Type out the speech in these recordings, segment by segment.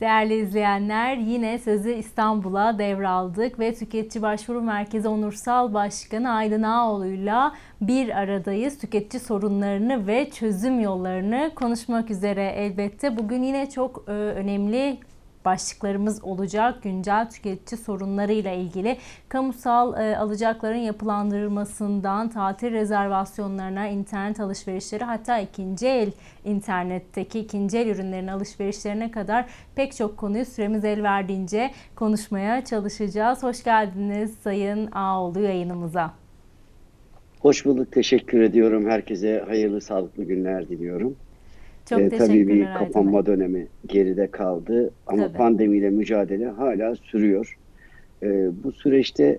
Değerli izleyenler yine sözü İstanbul'a devraldık ve Tüketici Başvuru Merkezi Onursal Başkanı Aydın Ağoğlu'yla bir aradayız. Tüketici sorunlarını ve çözüm yollarını konuşmak üzere elbette. Bugün yine çok e, önemli başlıklarımız olacak. Güncel tüketici sorunlarıyla ilgili kamusal e, alacakların yapılandırılmasından tatil rezervasyonlarına, internet alışverişleri hatta ikinci el internetteki ikinci el ürünlerin alışverişlerine kadar pek çok konuyu süremiz el verdiğince konuşmaya çalışacağız. Hoş geldiniz Sayın Ağoğlu yayınımıza. Hoş bulduk. Teşekkür ediyorum. Herkese hayırlı, sağlıklı günler diliyorum. Çok Ee, tabii bir Aydın kapanma Bey. dönemi geride kaldı ama Tabii. pandemiyle mücadele hala sürüyor. Ee, bu süreçte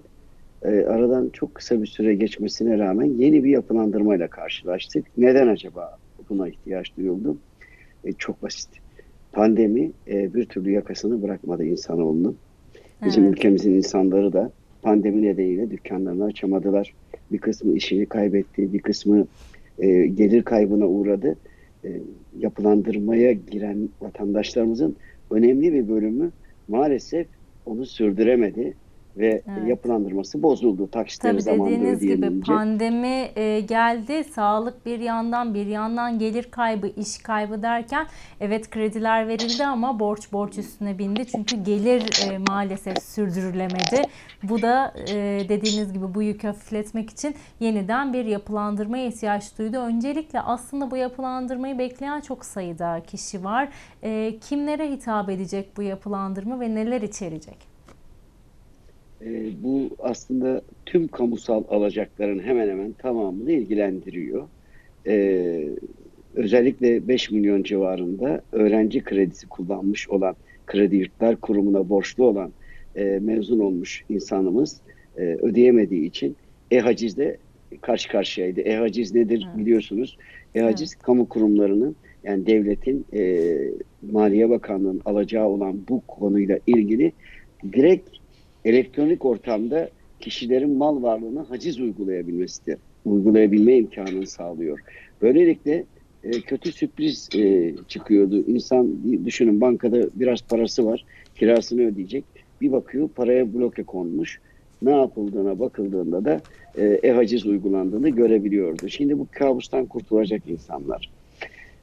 e, aradan çok kısa bir süre geçmesine rağmen yeni bir yapılandırmayla karşılaştık. Neden acaba buna ihtiyaç duyuldu? E, çok basit. Pandemi e, bir türlü yakasını bırakmadı insanoğlunun. Bizim Evet. ülkemizin insanları da pandemi nedeniyle dükkanlarını açamadılar. Bir kısmı işini kaybetti, bir kısmı e, gelir kaybına uğradı. E, yapılandırmaya giren vatandaşlarımızın önemli bir bölümü maalesef onu sürdüremedi ve Evet. yapılandırması bozuldu. Taksitleri Tabii zamanında dediğiniz gibi pandemi e, geldi, sağlık bir yandan bir yandan gelir kaybı, iş kaybı derken evet krediler verildi ama borç borç üstüne bindi. Çünkü gelir e, maalesef sürdürülemedi. Bu da e, dediğiniz gibi bu yükü hafifletmek için yeniden bir yapılandırmaya ihtiyaç duydu. Öncelikle aslında bu yapılandırmayı bekleyen çok sayıda kişi var. E, kimlere hitap edecek bu yapılandırma ve neler içerecek? E, bu aslında tüm kamusal alacakların hemen hemen tamamını ilgilendiriyor. E, özellikle 5 milyon civarında öğrenci kredisi kullanmış olan, Kredi Yurtlar Kurumu'na borçlu olan e, mezun olmuş insanımız e, ödeyemediği için e-hacizle karşı karşıyaydı. E-haciz nedir Evet. biliyorsunuz. E-haciz kamu kurumlarının yani devletin e, Maliye Bakanlığı'nın alacağı olan bu konuyla ilgili direkt elektronik ortamda kişilerin mal varlığına haciz uygulayabilmesidir. Uygulayabilme imkanını sağlıyor. Böylelikle e, kötü sürpriz e, çıkıyordu. İnsan düşünün bankada biraz parası var, kirasını ödeyecek. Bir bakıyor paraya bloke konmuş. Ne yapıldığına bakıldığında da e, e-haciz uygulandığını görebiliyordu. Şimdi bu kabustan kurtulacak insanlar.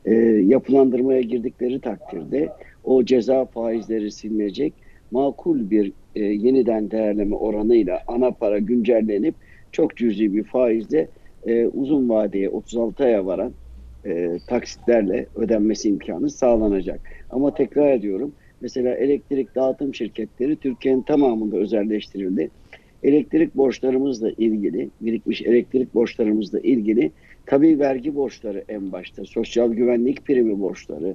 E, yapılandırmaya girdikleri takdirde o ceza faizleri silinecek makul bir e, yeniden değerleme oranıyla ana para güncellenip çok cüzi bir faizle e, uzun vadeye 36 aya varan e, taksitlerle ödenmesi imkanı sağlanacak. Ama tekrar ediyorum mesela elektrik dağıtım şirketleri Türkiye'nin tamamında özelleştirildi. Elektrik borçlarımızla ilgili, birikmiş elektrik borçlarımızla ilgili tabii vergi borçları en başta, sosyal güvenlik primi borçları,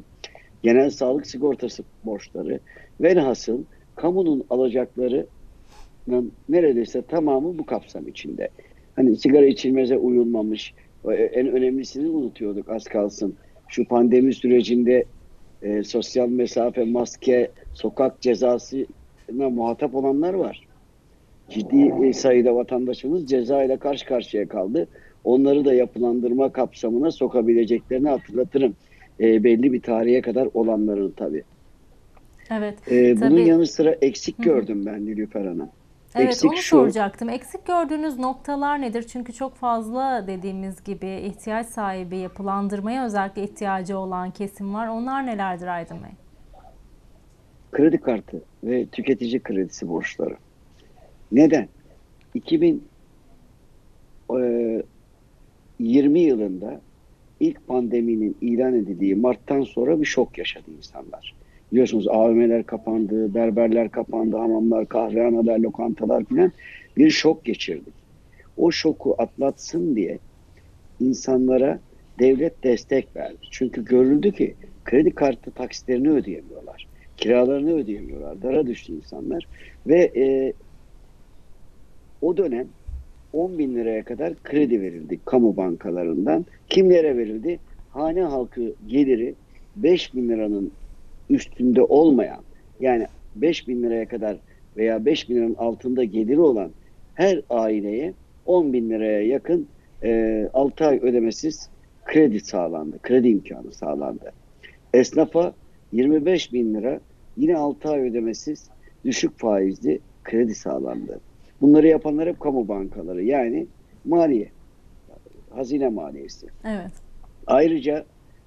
genel sağlık sigortası borçları, velhasıl kamunun alacaklarının neredeyse tamamı bu kapsam içinde. Hani sigara içilmeze uyulmamış, e, en önemlisini unutuyorduk az kalsın. Şu pandemi sürecinde e, sosyal mesafe, maske, sokak cezasına muhatap olanlar var. Ciddi e, sayıda vatandaşımız ceza ile karşı karşıya kaldı. Onları da yapılandırma kapsamına sokabileceklerini hatırlatırım. E, belli bir tarihe kadar olanların tabii. Evet. Ee, bunun Tabii. yanı sıra eksik Hı hı. gördüm ben Nilüfer Hanım. Evet Eksik onu şu. soracaktım. Eksik gördüğünüz noktalar nedir? Çünkü çok fazla dediğimiz gibi ihtiyaç sahibi yapılandırmaya özellikle ihtiyacı olan kesim var. Onlar nelerdir Aydın Bey? Kredi kartı ve tüketici kredisi borçları. Neden? 2020 yılında ilk pandeminin ilan edildiği Mart'tan sonra bir şok yaşadı insanlar. Biliyorsunuz AVM'ler kapandı, berberler kapandı, hamamlar, kahvehaneler, lokantalar filan bir şok geçirdik. O şoku atlatsın diye insanlara devlet destek verdi. Çünkü görüldü ki kredi kartı taksitlerini ödeyemiyorlar. Kiralarını ödeyemiyorlar. Dara düştü insanlar. Ve e, o dönem 10 bin liraya kadar kredi verildi kamu bankalarından. Kimlere verildi? Hane halkı geliri 5 bin liranın üstünde olmayan yani 5 bin liraya kadar veya 5 bin liranın altında geliri olan her aileye 10 bin liraya yakın e, 6 ay ödemesiz kredi sağlandı. Kredi imkanı sağlandı. Esnafa 25 bin lira yine 6 ay ödemesiz düşük faizli kredi sağlandı. Bunları yapanlar hep kamu bankaları yani maliye, hazine maliyesi. Evet. Ayrıca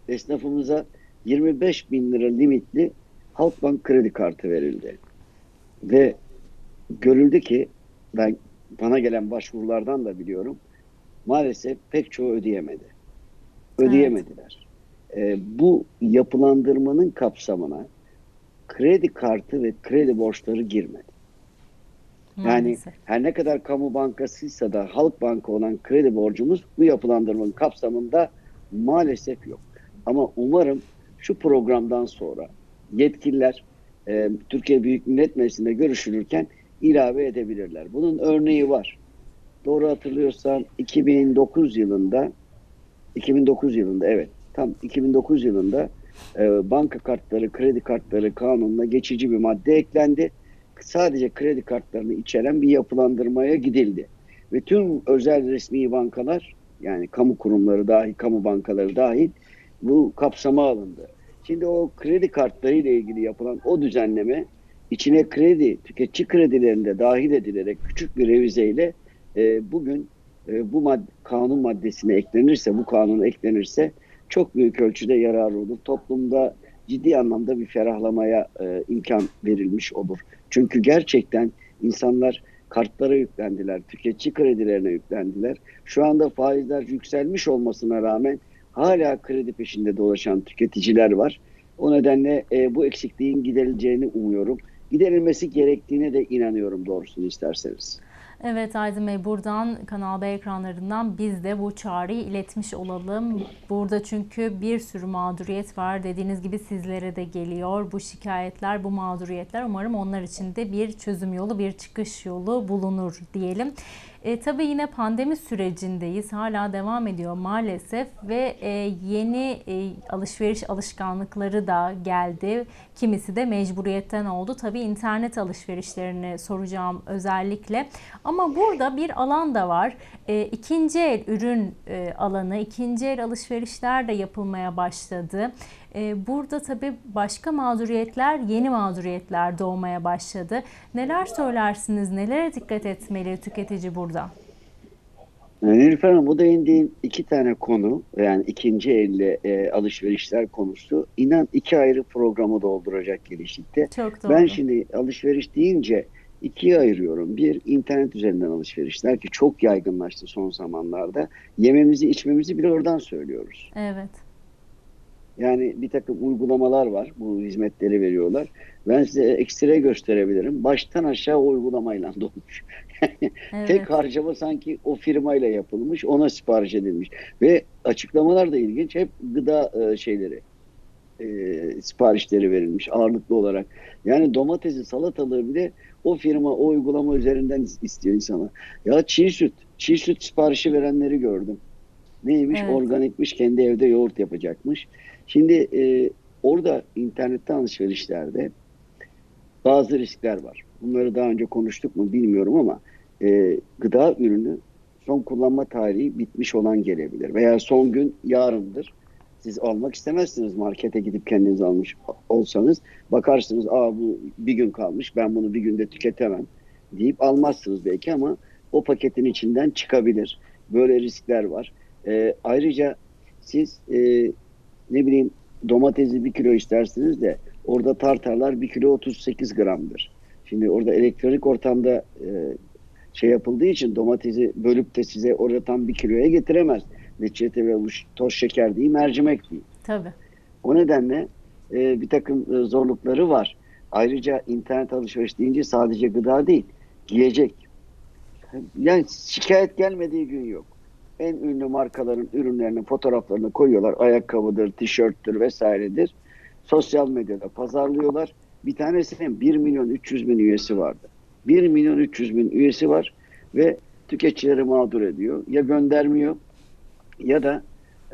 esnafımıza 25 bin lira limitli Halkbank kredi kartı verildi. Ve görüldü ki ben bana gelen başvurulardan da biliyorum maalesef pek çoğu ödeyemedi. Ödeyemediler. Ee, bu yapılandırmanın kapsamına kredi kartı ve kredi borçları girmedi. Yani Maalesef. her ne kadar kamu bankasıysa da halk banka olan kredi borcumuz bu yapılandırmanın kapsamında maalesef yok. Ama umarım şu programdan sonra yetkililer e, Türkiye Büyük Millet Meclisi'nde görüşülürken ilave edebilirler. Bunun örneği var. Doğru hatırlıyorsam 2009 yılında 2009 yılında evet tam 2009 yılında e, banka kartları, kredi kartları kanununa geçici bir madde eklendi. Sadece kredi kartlarını içeren bir yapılandırmaya gidildi. Ve tüm özel resmi bankalar yani kamu kurumları dahil, kamu bankaları dahil bu kapsama alındı. Şimdi o kredi kartları ile ilgili yapılan o düzenleme içine kredi, tüketici kredilerinde dahil edilerek küçük bir revizeyle e, bugün e, bu mad kanun maddesine eklenirse, bu kanuna eklenirse çok büyük ölçüde yarar olur. Toplumda ciddi anlamda bir ferahlamaya e, imkan verilmiş olur. Çünkü gerçekten insanlar kartlara yüklendiler, tüketici kredilerine yüklendiler. Şu anda faizler yükselmiş olmasına rağmen hala kredi peşinde dolaşan tüketiciler var. O nedenle e, bu eksikliğin giderileceğini umuyorum. Giderilmesi gerektiğine de inanıyorum doğrusunu isterseniz. Evet Aydın Bey buradan Kanal B ekranlarından biz de bu çağrıyı iletmiş olalım. Burada çünkü bir sürü mağduriyet var. Dediğiniz gibi sizlere de geliyor bu şikayetler, bu mağduriyetler. Umarım onlar için de bir çözüm yolu, bir çıkış yolu bulunur diyelim. E, tabii yine pandemi sürecindeyiz. Hala devam ediyor maalesef ve e, yeni e, alışveriş alışkanlıkları da geldi. Kimisi de mecburiyetten oldu. Tabii internet alışverişlerini soracağım özellikle. Ama burada bir alan da var. E, ikinci el ürün e, alanı, ikinci el alışverişler de yapılmaya başladı. E, burada tabii başka mağduriyetler, yeni mağduriyetler doğmaya başladı. Neler söylersiniz? Nelere dikkat etmeli tüketici burada? Nilüfer Hanım bu değindiğin iki tane konu yani ikinci elle e, alışverişler konusu inan iki ayrı programı dolduracak gelişlikte. Çok doğru. Ben şimdi alışveriş deyince ikiye ayırıyorum. Bir internet üzerinden alışverişler ki çok yaygınlaştı son zamanlarda. Yememizi içmemizi bile oradan söylüyoruz. Evet. Yani bir takım uygulamalar var. Bu hizmetleri veriyorlar. Ben size ekstra gösterebilirim. Baştan aşağı uygulamayla dolmuş. Evet. Tek harcama sanki o firmayla yapılmış, ona sipariş edilmiş. Ve açıklamalar da ilginç. Hep gıda e, şeyleri, e, siparişleri verilmiş ağırlıklı olarak. Yani domatesi, salatalığı bile o firma, o uygulama üzerinden is- istiyor insana. Ya çiğ süt, çiğ süt siparişi verenleri gördüm. Neymiş? Evet. Organikmiş, kendi evde yoğurt yapacakmış. Şimdi e, orada internetten alışverişlerde bazı riskler var. Bunları daha önce konuştuk mu bilmiyorum ama e, gıda ürünü son kullanma tarihi bitmiş olan gelebilir. Veya son gün yarındır. Siz almak istemezsiniz markete gidip kendiniz almış olsanız. Bakarsınız aa bu bir gün kalmış ben bunu bir günde tüketemem deyip almazsınız belki ama o paketin içinden çıkabilir. Böyle riskler var. E, ayrıca siz e, ne bileyim domatesi bir kilo istersiniz de orada tartarlar bir kilo 38 gramdır. Şimdi orada elektronik ortamda e, şey yapıldığı için domatesi bölüp de size orada tam bir kiloya getiremez. Reçete ve toz şeker değil, mercimek değil. Tabii. O nedenle e, bir takım e, zorlukları var. Ayrıca internet alışveriş deyince sadece gıda değil, giyecek. Yani şikayet gelmediği gün yok. En ünlü markaların ürünlerinin fotoğraflarını koyuyorlar. Ayakkabıdır, tişörttür vesairedir. Sosyal medyada pazarlıyorlar. Bir tanesinin 1 milyon 300 bin üyesi vardı. 1 milyon 300 bin üyesi var ve tüketicileri mağdur ediyor. Ya göndermiyor ya da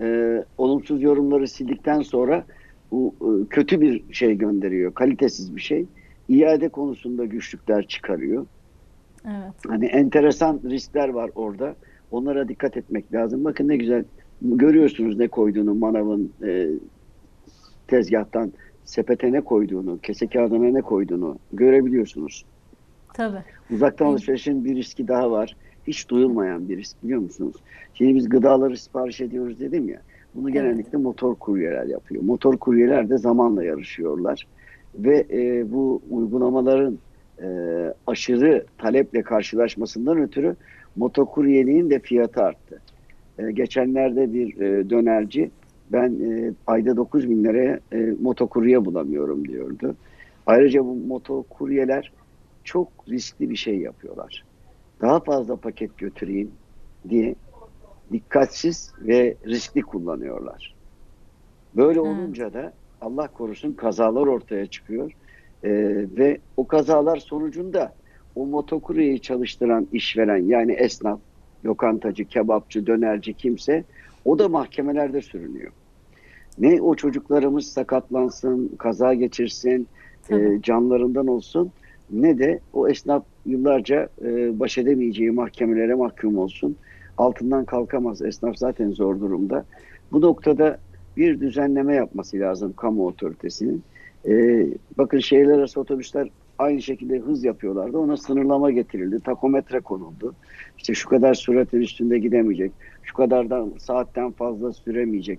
e, olumsuz yorumları sildikten sonra bu e, kötü bir şey gönderiyor. Kalitesiz bir şey. İade konusunda güçlükler çıkarıyor. Evet. Hani enteresan riskler var orada. Onlara dikkat etmek lazım. Bakın ne güzel görüyorsunuz ne koyduğunu manavın e, tezgahtan sepete ne koyduğunu, kese kağıdına ne koyduğunu görebiliyorsunuz. Tabii. Uzaktan Evet. alışverişin bir riski daha var. Hiç duyulmayan bir risk biliyor musunuz? Şimdi biz gıdaları sipariş ediyoruz dedim ya. Bunu genellikle motor kuryeler yapıyor. Motor kuryeler de zamanla yarışıyorlar. Ve e, bu uygulamaların e, aşırı taleple karşılaşmasından ötürü motokuryeliğin de fiyatı arttı. E, geçenlerde bir e, dönerci ben e, ayda 9 bin liraya e, motokurye bulamıyorum diyordu. Ayrıca bu motokuryeler çok riskli bir şey yapıyorlar. Daha fazla paket götüreyim diye dikkatsiz ve riskli kullanıyorlar. Böyle olunca da Allah korusun kazalar ortaya çıkıyor. Ee, ve o kazalar sonucunda o motokuryeyi çalıştıran işveren yani esnaf, lokantacı, kebapçı, dönerci kimse o da mahkemelerde sürünüyor. Ne o çocuklarımız sakatlansın, kaza geçirsin, Tabii. e, canlarından olsun ne de o esnaf yıllarca e, baş edemeyeceği mahkemelere mahkum olsun. Altından kalkamaz. Esnaf zaten zor durumda. Bu noktada bir düzenleme yapması lazım kamu otoritesinin. E, bakın şehirler arası otobüsler aynı şekilde hız yapıyorlardı. Ona sınırlama getirildi. Takometre konuldu. İşte şu kadar süratin üstünde gidemeyecek. Şu kadardan saatten fazla süremeyecek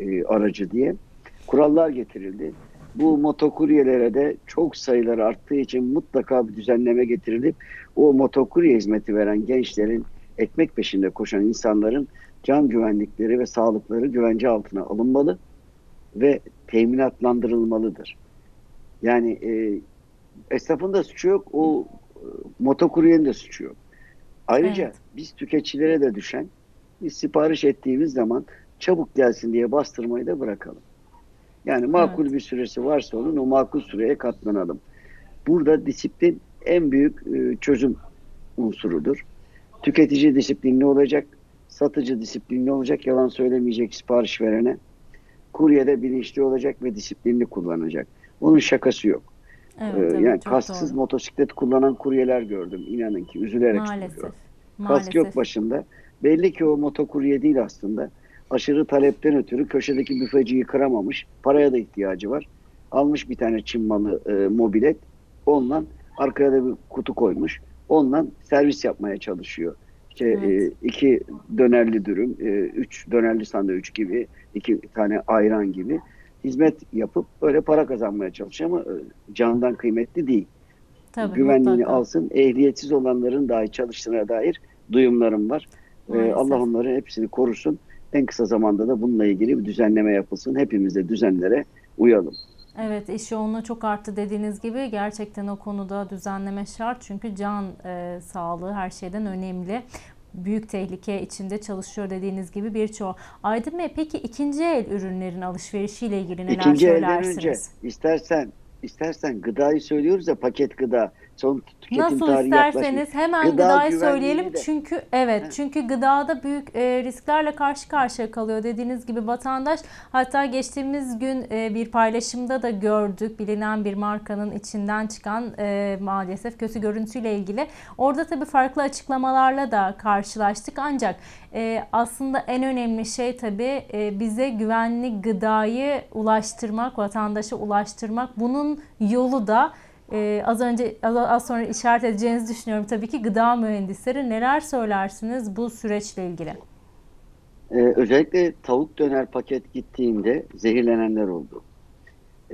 e, aracı diye kurallar getirildi. Bu motokuryelere de çok sayıları arttığı için mutlaka bir düzenleme getirilip o motokurye hizmeti veren gençlerin ekmek peşinde koşan insanların can güvenlikleri ve sağlıkları güvence altına alınmalı ve teminatlandırılmalıdır. Yani e, esnafın da suçu yok, o e, motokuryenin de suçu yok. Ayrıca Evet. biz tüketicilere de düşen biz sipariş ettiğimiz zaman çabuk gelsin diye bastırmayı da bırakalım. Yani makul bir süresi varsa onun o makul süreye katlanalım. Burada disiplin en büyük e, çözüm unsurudur. Tüketici disiplinli olacak, satıcı disiplinli olacak, yalan söylemeyecek sipariş verene. Kurye de bilinçli olacak ve disiplinli kullanacak. Onun şakası yok. Evet, Ee, evet, yani kasksız doğru. motosiklet kullanan kuryeler gördüm. İnanın ki üzülerek Maalesef. söylüyorum. Maalesef. Kask yok başında. Belli ki o motokurye değil aslında. Aşırı talepten ötürü köşedeki büfeciyi kıramamış. Paraya da ihtiyacı var. Almış bir tane Çin malı e, mobilet. Ondan arkaya da bir kutu koymuş. Ondan servis yapmaya çalışıyor. İşte Evet. e, iki dönerli dürüm, e, üç dönerli sandviç gibi, iki tane ayran gibi hizmet yapıp böyle para kazanmaya çalışıyor ama e, candan kıymetli değil Tabii, güvenliğini mutlaka. alsın. Ehliyetsiz olanların dahi çalıştığına dair duyumlarım var. Ee. Allah onların hepsini korusun. En kısa zamanda da bununla ilgili bir düzenleme yapılsın. Hepimiz de düzenlere uyalım. Evet, iş yoğunluğu çok arttı dediğiniz gibi gerçekten o konuda düzenleme şart çünkü can e, sağlığı her şeyden önemli. Büyük tehlike içinde çalışıyor dediğiniz gibi birçoğu. Aydın Bey peki ikinci el ürünlerin alışverişiyle ilgili neler İkinci elden söylersiniz? önce istersen istersen gıdayı söylüyoruz ya paket gıda. Son tüketim Nasıl tarihi isterseniz yaklaşmış. hemen Gıda gıdayı söyleyelim de- çünkü evet Heh. çünkü gıdada büyük e, risklerle karşı karşıya kalıyor. Dediğiniz gibi vatandaş hatta geçtiğimiz gün e, bir paylaşımda da gördük. Bilinen bir markanın içinden çıkan e, maalesef kötü görüntüyle ilgili. Orada tabii farklı açıklamalarla da karşılaştık. Ancak e, aslında en önemli şey tabii e, bize güvenli gıdayı ulaştırmak vatandaşa ulaştırmak. Bunun yolu da ee, az önce az, sonra işaret edeceğinizi düşünüyorum tabii ki gıda mühendisleri neler söylersiniz bu süreçle ilgili? Ee, özellikle tavuk döner paket gittiğinde zehirlenenler oldu.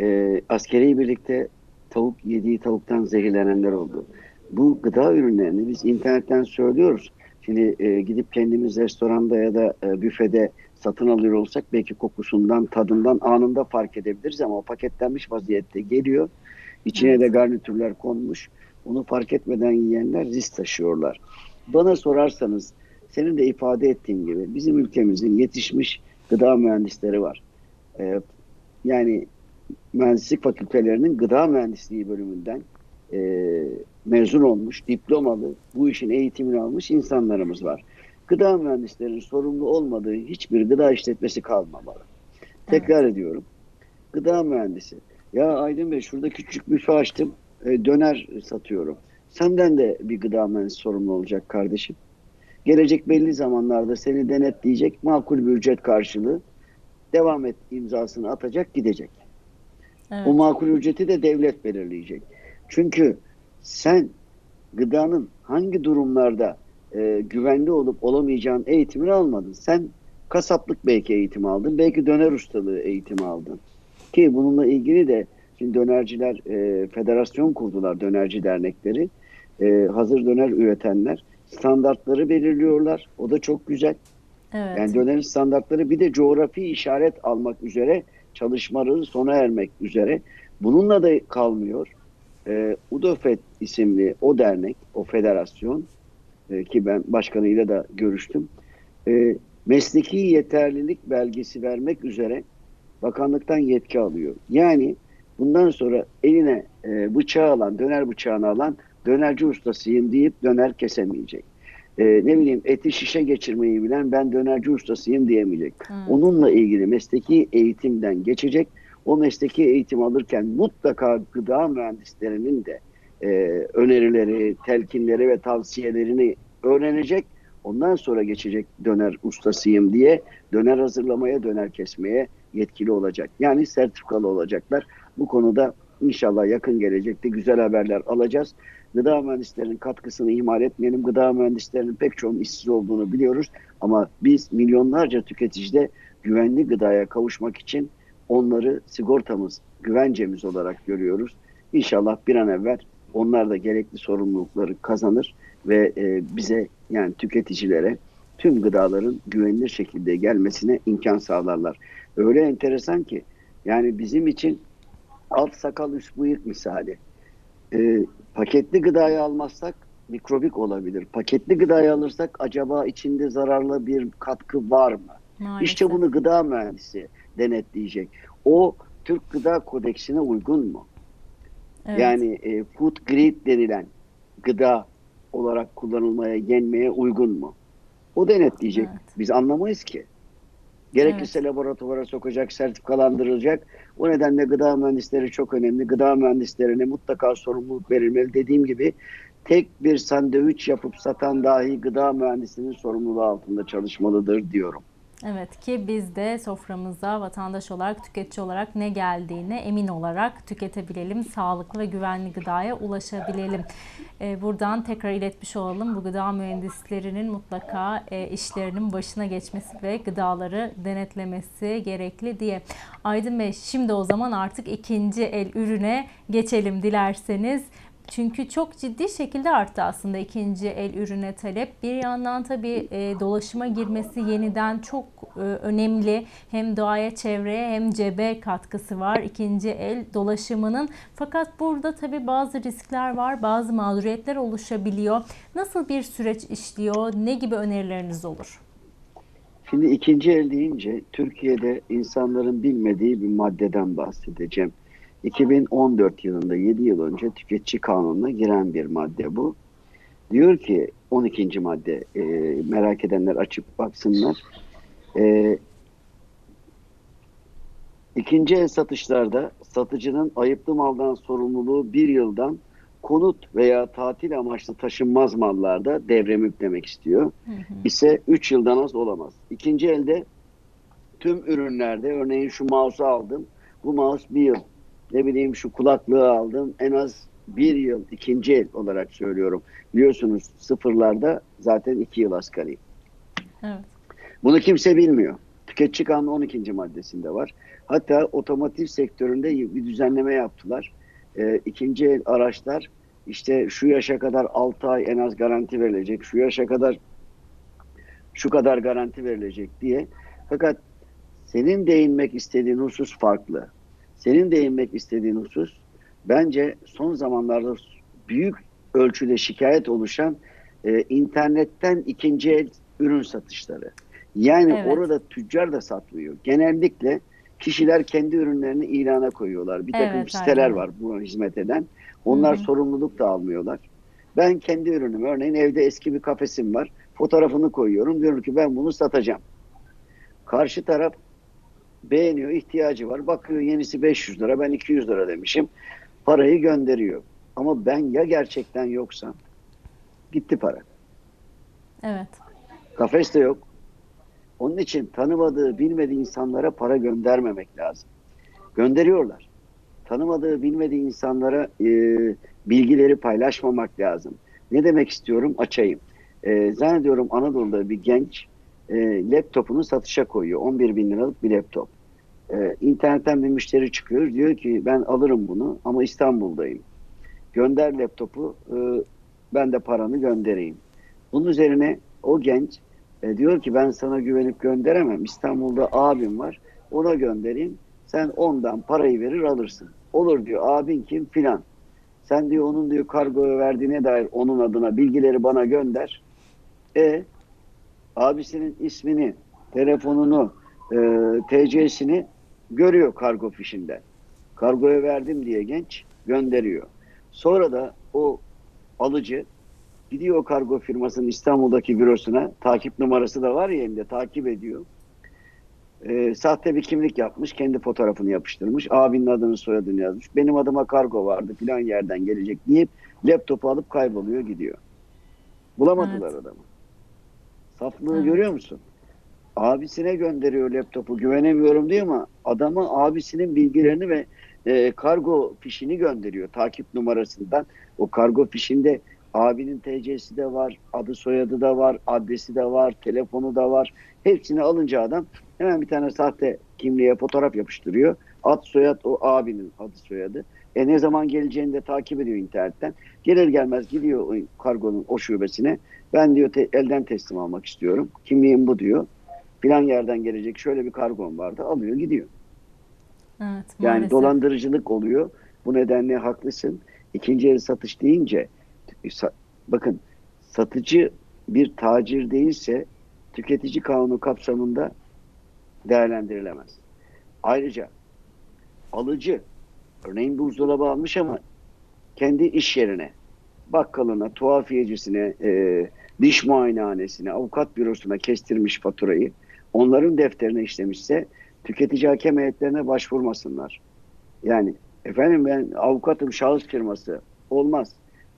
Ee, askeri birlikte tavuk yediği tavuktan zehirlenenler oldu. Bu gıda ürünlerini biz internetten söylüyoruz. Şimdi e, gidip kendimiz restoranda ya da e, büfede satın alıyor olsak belki kokusundan, tadından anında fark edebiliriz ama o paketlenmiş vaziyette geliyor. İçine Evet. de garnitürler konmuş. Onu fark etmeden yiyenler risk taşıyorlar. Bana sorarsanız senin de ifade ettiğin gibi bizim ülkemizin yetişmiş gıda mühendisleri var. Ee, yani mühendislik fakültelerinin gıda mühendisliği bölümünden e, mezun olmuş, diplomalı, bu işin eğitimini almış insanlarımız var. Gıda mühendislerinin sorumlu olmadığı hiçbir gıda işletmesi kalmamalı. Tekrar ediyorum. Gıda mühendisi. Ya Aydın Bey şurada küçük büfe açtım, e, döner satıyorum. Senden de bir gıda mühendisi sorumlu olacak kardeşim. Gelecek belli zamanlarda seni denetleyecek makul bir ücret karşılığı devam et imzasını atacak gidecek. Evet. O makul ücreti de devlet belirleyecek. Çünkü sen gıdanın hangi durumlarda e, güvenli olup olamayacağın eğitimini almadın. Sen kasaplık belki eğitim aldın. Belki döner ustalığı eğitimi aldın. Ki bununla ilgili de şimdi dönerciler e, federasyon kurdular dönerci dernekleri. E, hazır döner üretenler standartları belirliyorlar. O da çok güzel. Evet. Yani dönerin standartları bir de coğrafi işaret almak üzere çalışmaları sona ermek üzere. Bununla da kalmıyor. Ee, UDOFET isimli o dernek, o federasyon e, ki ben başkanıyla da görüştüm. E, mesleki yeterlilik belgesi vermek üzere bakanlıktan yetki alıyor. Yani bundan sonra eline e, bıçağı alan, döner bıçağını alan dönerci ustasıyım deyip döner kesemeyecek. E, ne bileyim eti şişe geçirmeyi bilen ben dönerci ustasıyım diyemeyecek. Evet. Onunla ilgili mesleki eğitimden geçecek. O mesleki eğitim alırken mutlaka gıda mühendislerinin de e, önerileri, telkinleri ve tavsiyelerini öğrenecek. Ondan sonra geçecek döner ustasıyım diye döner hazırlamaya, döner kesmeye yetkili olacak. Yani sertifikalı olacaklar. Bu konuda inşallah yakın gelecekte güzel haberler alacağız. Gıda mühendislerinin katkısını ihmal etmeyelim. Gıda mühendislerinin pek çoğunun işsiz olduğunu biliyoruz. Ama biz milyonlarca tüketicide güvenli gıdaya kavuşmak için onları sigortamız, güvencemiz olarak görüyoruz. İnşallah bir an evvel onlar da gerekli sorumlulukları kazanır ve e, bize yani tüketicilere tüm gıdaların güvenilir şekilde gelmesine imkan sağlarlar. Öyle enteresan ki yani bizim için alt sakal üst bıyık misali. E, paketli gıdayı almazsak mikrobik olabilir. Paketli gıdayı alırsak acaba içinde zararlı bir katkı var mı? Maalesef. İşte bunu gıda mühendisi denetleyecek. O Türk Gıda Kodeksine uygun mu? Evet. Yani e, food grade denilen gıda olarak kullanılmaya, yenmeye uygun mu? O denetleyecek. Evet. Biz anlamayız ki. Gerekirse laboratuvara sokacak, sertifikalandırılacak. O nedenle gıda mühendisleri çok önemli. Gıda mühendislerine mutlaka sorumluluk verilmeli. Dediğim gibi tek bir sandviç yapıp satan dahi gıda mühendisinin sorumluluğu altında çalışmalıdır diyorum. Evet ki biz de soframıza vatandaş olarak, tüketici olarak ne geldiğine emin olarak tüketebilelim. Sağlıklı ve güvenli gıdaya ulaşabilelim. Ee, buradan tekrar iletmiş olalım. Bu gıda mühendislerinin mutlaka e, işlerinin başına geçmesi ve gıdaları denetlemesi gerekli diye. Aydın Bey şimdi o zaman artık ikinci el ürüne geçelim dilerseniz. Çünkü çok ciddi şekilde arttı aslında ikinci el ürüne talep. Bir yandan tabii e, dolaşıma girmesi yeniden çok e, önemli. Hem doğaya, çevreye hem cebe katkısı var ikinci el dolaşımının. Fakat burada tabii bazı riskler var, bazı mağduriyetler oluşabiliyor. Nasıl bir süreç işliyor? Ne gibi önerileriniz olur? Şimdi ikinci el deyince Türkiye'de insanların bilmediği bir maddeden bahsedeceğim. 2014 yılında 7 yıl önce tüketici kanununa giren bir madde bu. Diyor ki 12. madde e, merak edenler açıp baksınlar. E, ikinci el satışlarda satıcının ayıplı maldan sorumluluğu bir yıldan konut veya tatil amaçlı taşınmaz mallarda devrem yüklemek istiyor Hı hı. ise 3 yıldan az olamaz. İkinci elde tüm ürünlerde örneğin şu mouse'u aldım. Bu mouse bir yıl. Ne bileyim şu kulaklığı aldım. En az bir yıl ikinci el olarak söylüyorum. Biliyorsunuz sıfırlarda zaten iki yıl asgari. Evet. Bunu kimse bilmiyor. Tüketici kanunu 12. maddesinde var. Hatta otomotiv sektöründe bir düzenleme yaptılar. Ee, ikinci el araçlar işte şu yaşa kadar 6 ay en az garanti verilecek, şu yaşa kadar şu kadar garanti verilecek diye. Fakat senin değinmek istediğin husus farklı. Senin değinmek istediğin husus bence son zamanlarda büyük ölçüde şikayet oluşan e, internetten ikinci el ürün satışları. Yani Evet. orada tüccar da satmıyor. Genellikle kişiler kendi ürünlerini ilana koyuyorlar. Bir takım Evet, siteler aynen. var buna hizmet eden. Onlar Hı hı. sorumluluk da almıyorlar. Ben kendi ürünümü örneğin evde eski bir kafesim var. Fotoğrafını koyuyorum. Diyorum ki ben bunu satacağım. Karşı taraf beğeniyor, ihtiyacı var. Bakıyor yenisi 500 lira, ben 200 lira demişim. Parayı gönderiyor. Ama ben ya gerçekten yoksam gitti para. Evet. Kafes de yok. Onun için tanımadığı, bilmediği insanlara para göndermemek lazım. Gönderiyorlar. tanımadığı, bilmediği insanlara e, bilgileri paylaşmamak lazım. Ne demek istiyorum? Açayım. E, zannediyorum Anadolu'da bir genç e, laptopunu satışa koyuyor. 11 bin liralık bir laptop. E, internetten bir müşteri çıkıyor. Diyor ki ben alırım bunu ama İstanbul'dayım. Gönder laptopu e, ben de paranı göndereyim. Bunun üzerine o genç e, diyor ki ben sana güvenip gönderemem. İstanbul'da abim var. Ona göndereyim. Sen ondan parayı verir alırsın. Olur diyor abin kim filan. Sen diyor onun diyor kargoya verdiğine dair onun adına bilgileri bana gönder. E abisinin ismini, telefonunu, e, TC'sini görüyor kargo fişinde. Kargoya verdim diye genç gönderiyor. Sonra da o alıcı gidiyor kargo firmasının İstanbul'daki bürosuna. Takip numarası da var ya elinde takip ediyor. E, sahte bir kimlik yapmış. Kendi fotoğrafını yapıştırmış. Abinin adını soyadını yazmış. Benim adıma kargo vardı filan yerden gelecek deyip laptopu alıp kayboluyor gidiyor. Bulamadılar Evet. adamı. Saflığı Evet. görüyor musun? Abisine gönderiyor laptopu güvenemiyorum diyor ama adama abisinin bilgilerini ve e, kargo fişini gönderiyor takip numarasından. O kargo fişinde abinin TC'si de var, adı soyadı da var, adresi de var, telefonu da var. Hepsini alınca adam hemen bir tane sahte kimliğe fotoğraf yapıştırıyor. Ad soyad o abinin adı soyadı. E ne zaman geleceğini de takip ediyor internetten. Gelir gelmez gidiyor o kargonun o şubesine. Ben diyor te- elden teslim almak istiyorum. Kimliğim bu diyor. Filan yerden gelecek şöyle bir kargon vardı. Alıyor gidiyor. Evet, Yani maalesef. dolandırıcılık oluyor. Bu nedenle haklısın. İkinci el satış deyince bakın satıcı bir tacir değilse tüketici kanunu kapsamında değerlendirilemez. Ayrıca alıcı örneğin buzdolabı almış ama kendi iş yerine bakkalına, tuhafiyecisine, e, diş muayenehanesine, avukat bürosuna kestirmiş faturayı onların defterine işlemişse tüketici hakem heyetlerine başvurmasınlar. Yani efendim ben avukatım şahıs firması olmaz.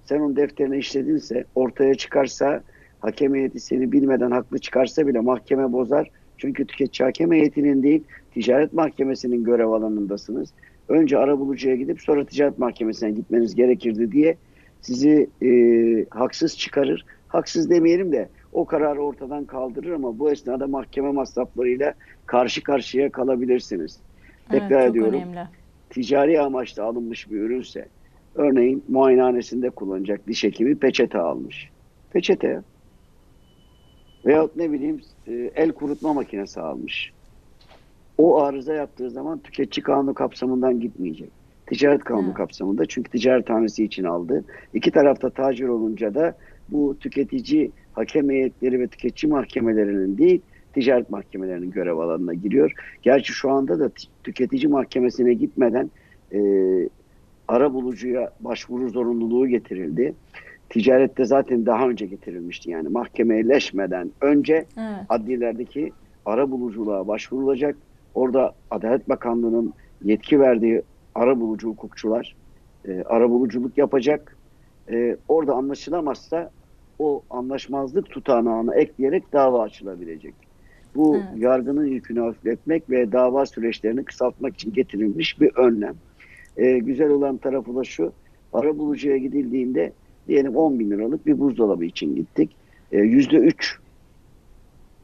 Sen onun defterine işledinse ortaya çıkarsa hakem heyeti seni bilmeden haklı çıkarsa bile mahkeme bozar. Çünkü tüketici hakem heyetinin değil ticaret mahkemesinin görev alanındasınız. Önce arabulucuya gidip sonra ticaret mahkemesine gitmeniz gerekirdi diye sizi e, haksız çıkarır. Haksız demeyelim de o kararı ortadan kaldırır ama bu esnada mahkeme masraflarıyla karşı karşıya kalabilirsiniz. Evet, Tekrar ediyorum. önemli. Ticari amaçla alınmış bir ürünse örneğin muayenehanesinde kullanacak diş hekimi peçete almış. Peçete veyahut ne bileyim e, el kurutma makinesi almış. O arıza yaptığı zaman tüketici kanunu kapsamından gitmeyecek. Ticaret kanunu Evet. kapsamında çünkü ticaret hanesi için aldı. İki tarafta tacir olunca da bu tüketici hakem heyetleri ve tüketici mahkemelerinin değil ticaret mahkemelerinin görev alanına giriyor. Gerçi şu anda da tüketici mahkemesine gitmeden e, ara bulucuya başvuru zorunluluğu getirildi. Ticarette zaten daha önce getirilmişti yani mahkemeleşmeden önce Evet. adliyelerdeki ara buluculuğa başvurulacak. Orada Adalet Bakanlığı'nın yetki verdiği ara bulucu hukukçular e, ara buluculuk yapacak. E, orada anlaşılamazsa o anlaşmazlık tutanağını ekleyerek dava açılabilecek. Bu Evet. yargının yükünü hafifletmek ve dava süreçlerini kısaltmak için getirilmiş bir önlem. E, güzel olan tarafı da şu, ara bulucuya gidildiğinde diyelim 10 bin liralık bir buzdolabı için gittik. E, Yüzde üç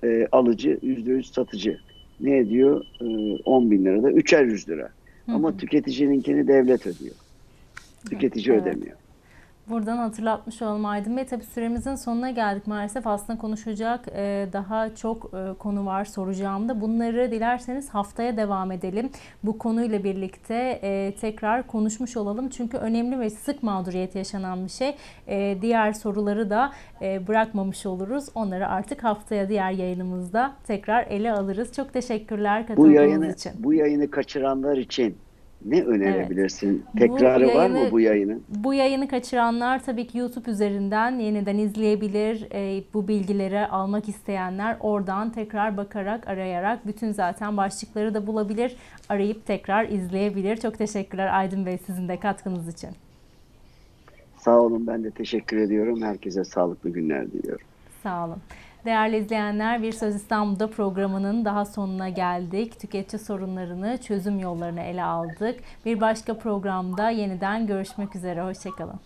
e, alıcı, yüzde üç satıcı. Ne ediyor? E, 10 bin lirada. Üçer yüz lira. Hı Ama hı. tüketicininkini devlet ödüyor. Tüketici Evet. ödemiyor. Buradan hatırlatmış olalım Aydın Bey. Tabii süremizin sonuna geldik maalesef. Aslında konuşacak e, daha çok e, konu var soracağım da. Bunları dilerseniz haftaya devam edelim. Bu konuyla birlikte e, tekrar konuşmuş olalım. Çünkü önemli ve sık mağduriyet yaşanan bir şey. Diğer soruları da bırakmamış oluruz. Onları artık haftaya diğer yayınımızda tekrar ele alırız. Çok teşekkürler Bu katıldığınız yayını için. bu yayını kaçıranlar için ne önerebilirsin? Bu Tekrarı var mı yayını- bu yayının? Bu yayını kaçıranlar tabii ki YouTube üzerinden yeniden izleyebilir. E, bu bilgileri almak isteyenler oradan tekrar bakarak, arayarak bütün zaten başlıkları da bulabilir. Arayıp tekrar izleyebilir. Çok teşekkürler Aydın Bey sizin de katkınız için. Sağ olun ben de teşekkür ediyorum. Herkese sağlıklı günler diliyorum. Sağ olun. Değerli izleyenler, Bir Söz İstanbul'da programının daha sonuna geldik. Tüketici sorunlarını, çözüm yollarını ele aldık. Bir başka programda yeniden görüşmek üzere. Hoşçakalın.